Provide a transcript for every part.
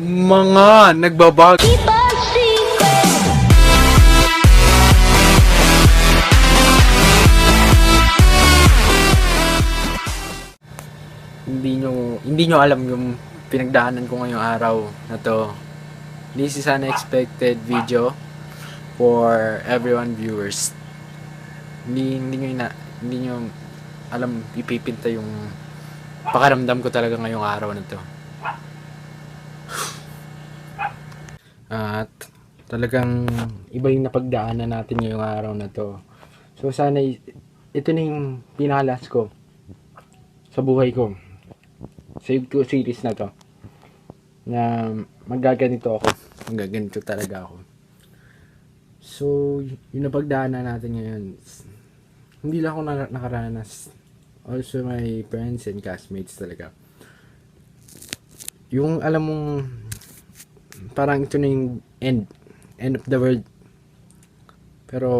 Mga nagbabag. Hindi nyo, hindi nyo alam yung pinagdaanan ko ngayong araw na to. This is an expected video for everyone viewers. Hindi, hindi nyo, ina, hindi nyo alam ipipinta yung pakaramdam ko talaga ngayong araw na to. At talagang iba yung napagdaanan natin ngayong araw na to. So sana ito na yung pinalas ko sa buhay ko. Save ko series na to. Na magaganito ako. Magaganito talaga ako. So, yung napagdaanan natin ngayon, hindi lang ako na- nakaranas. Also, my friends and classmates talaga. Yung alam mong parang ito na yung end end of the world. Pero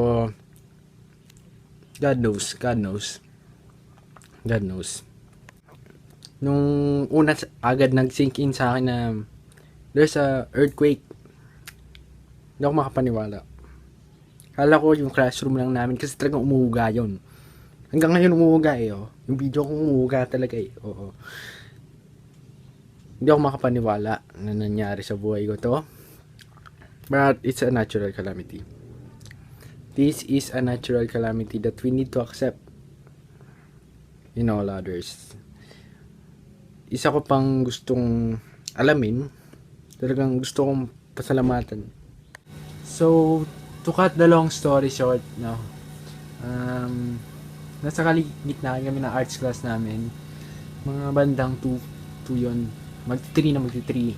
God knows God knows. God knows. Nung una agad nag sink in sa akin na there's a earthquake hindi ako makapaniwala. Kala ko yung classroom lang namin kasi talagang umuuga yun. Hanggang ngayon umuuga eh oh. yung video ko umuuga talaga eh oo hindi ako makapaniwala na nangyari sa buhay ko to. But it's a natural calamity. This is a natural calamity that we need to accept in all others. Isa ko pang gustong alamin, talagang gusto kong pasalamatan. So, to cut the long story short, no, um, nasa kaligitnaan kami ng arts class namin, mga bandang 2, 2 yun, mag-3 na mag-3.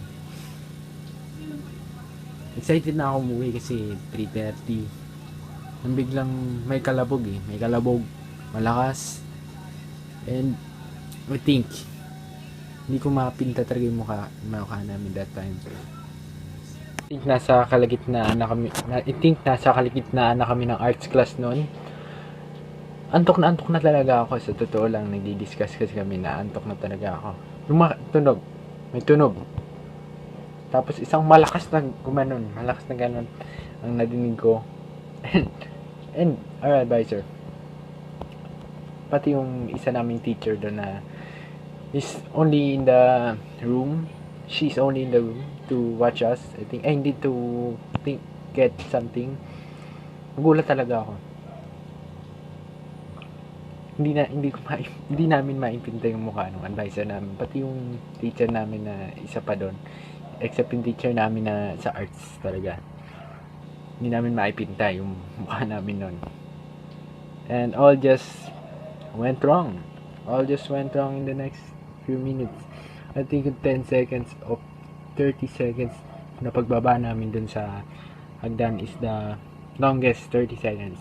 Excited na ako umuwi kasi 3.30. Nang biglang may kalabog eh. May kalabog. Malakas. And I think hindi ko mapinta talaga yung mukha, mukha namin that time. I think nasa kalagitnaan na kami, na, I think nasa kalagitnaan na kami ng arts class noon. Antok na antok na talaga ako. Sa totoo lang, nagdi-discuss kasi kami na antok na talaga ako. Mga tunog, may tunog. Tapos isang malakas na gumanon, malakas na ganon ang nadinig ko. And, and our advisor, pati yung isa naming teacher doon na is only in the room, she's only in the room to watch us. I think, I need to think, get something. Nagulat talaga ako. Hindi na hindi ko ma, hindi namin maimpinta yung mukha ng advisor namin. Pati yung teacher namin na isa pa doon. Except yung teacher namin na sa arts talaga. Hindi namin maipinta yung mukha namin noon and all just went wrong. All just went wrong in the next few minutes. I think in 10 seconds of 30 seconds na pagbaba namin dun sa hagdan is the longest 30 seconds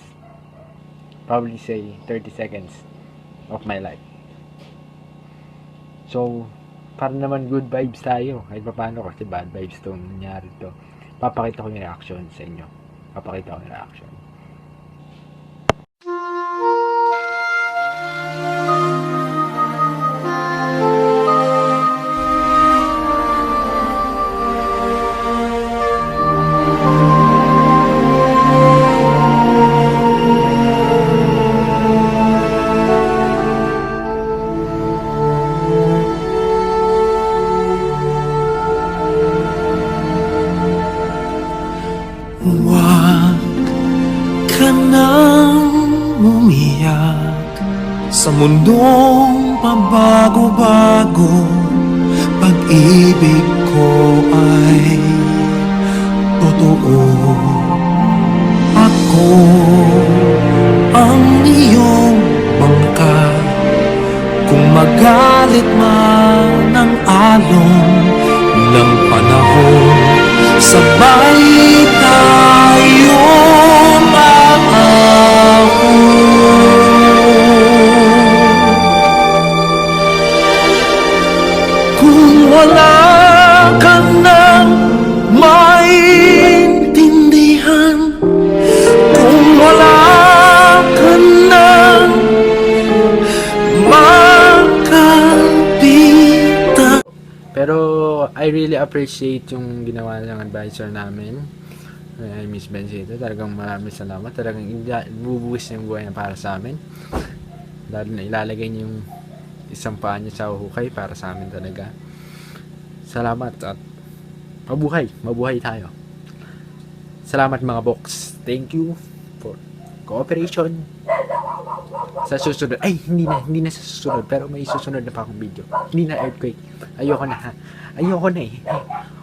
probably say 30 seconds of my life. So, para naman good vibes tayo. Kahit pa paano kasi bad vibes to nangyari to. Papakita ko yung reaction sa inyo. Papakita ko yung reaction. Huwag ka nang umiyak. Sa mundong pabago-bago Pag-ibig ko ay totoo. Ako ang iyong bangka. Kung magalit man ang alon ng Sabay tayo I really appreciate yung ginawa ng advisor namin. Ay, Miss Benzito. Talagang maraming salamat. Talagang bubuwis niya yung buhay na para sa amin. Lalo na ilalagay niya yung isang paa niya sa hukay para sa amin talaga. Salamat at mabuhay. Mabuhay tayo. Salamat mga box. Thank you for cooperation. Sa susunod. Ay, hindi na. Hindi na sa susunod. Pero may susunod na pa akong video. Hindi na earthquake. Ayoko na ha. Ayoko na eh.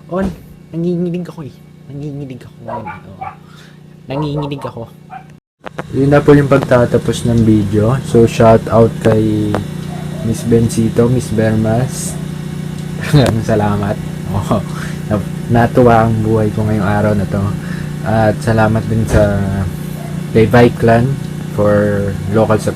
On, nanginginig ako eh. Nanginginig ako ngayon. eh. Oo. Nanginginig ako. Yun na po yung pagtatapos ng video. So, shout out kay Miss Bencito, Miss Bermas. Salamat. Oo. Na- natuwa ang buhay ko ngayong araw na to. At salamat din sa kay Viclan for local support.